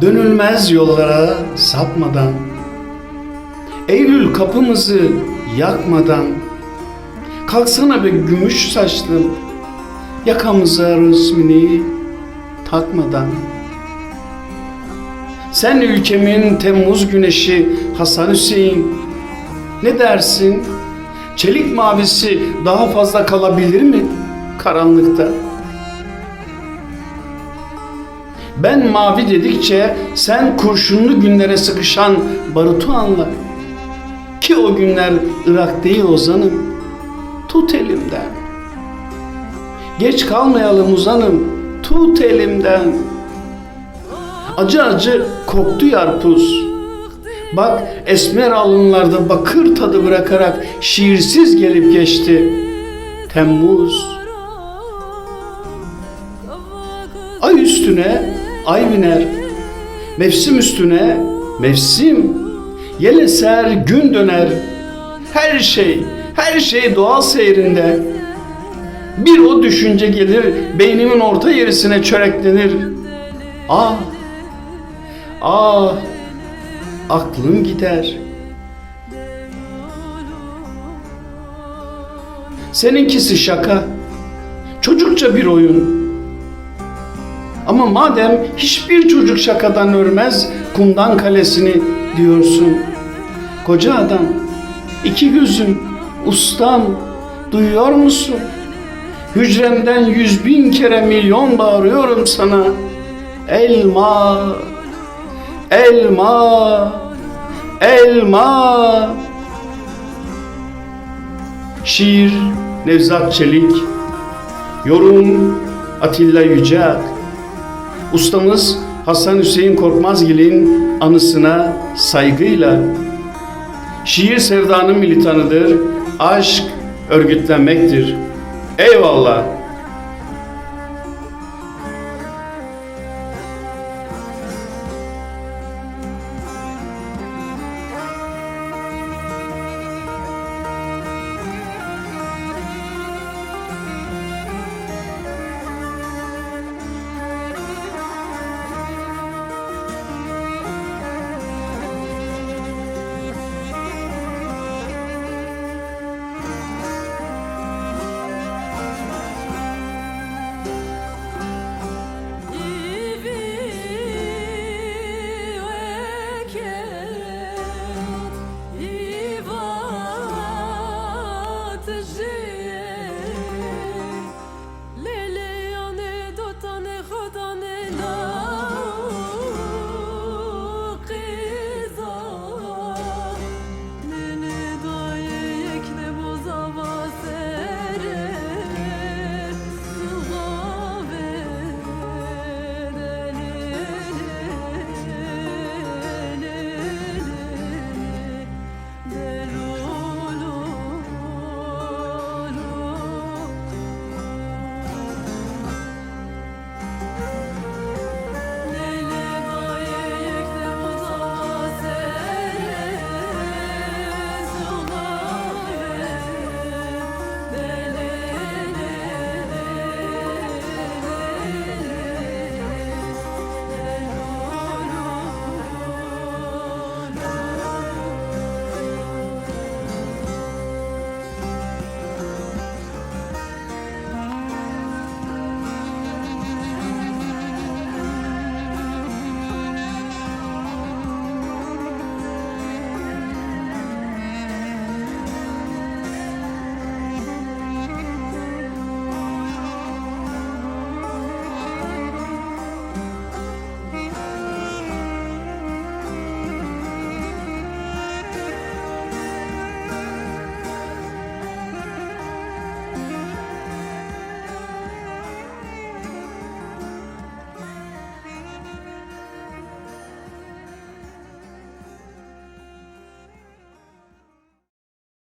Dönülmez yollara sapmadan Eylül kapımızı yakmadan Kalksana be gümüş saçlım Yakamıza resmini takmadan Sen ülkemin Temmuz güneşi Hasan Hüseyin Ne dersin? Çelik mavisi daha fazla kalabilir mi karanlıkta? Ben mavi dedikçe sen kurşunlu günlere sıkışan barutu anla. Ki o günler Irak değil ozanım. Tut elimden. Geç kalmayalım uzanım. Tut elimden. Acı acı koktu yarpuz. Bak esmer alınlarda bakır tadı bırakarak şiirsiz gelip geçti. Temmuz. Ay üstüne ay biner. Mevsim üstüne mevsim. Yel eser gün döner. Her şey, her şey doğal seyrinde. Bir o düşünce gelir beynimin orta yerisine çöreklenir. Ah, ah, aklım gider. Seninkisi şaka, çocukça bir oyun. Ama madem hiçbir çocuk şakadan örmez kumdan kalesini diyorsun. Koca adam, iki gözüm, ustam, duyuyor musun? Hücremden yüz bin kere milyon bağırıyorum sana. Elma, elma, elma. Şiir Nevzat Çelik, yorum Atilla Yüceak. Ustamız Hasan Hüseyin Korkmazgil'in anısına saygıyla şiir sevdanın militanıdır, aşk örgütlenmektir. Eyvallah.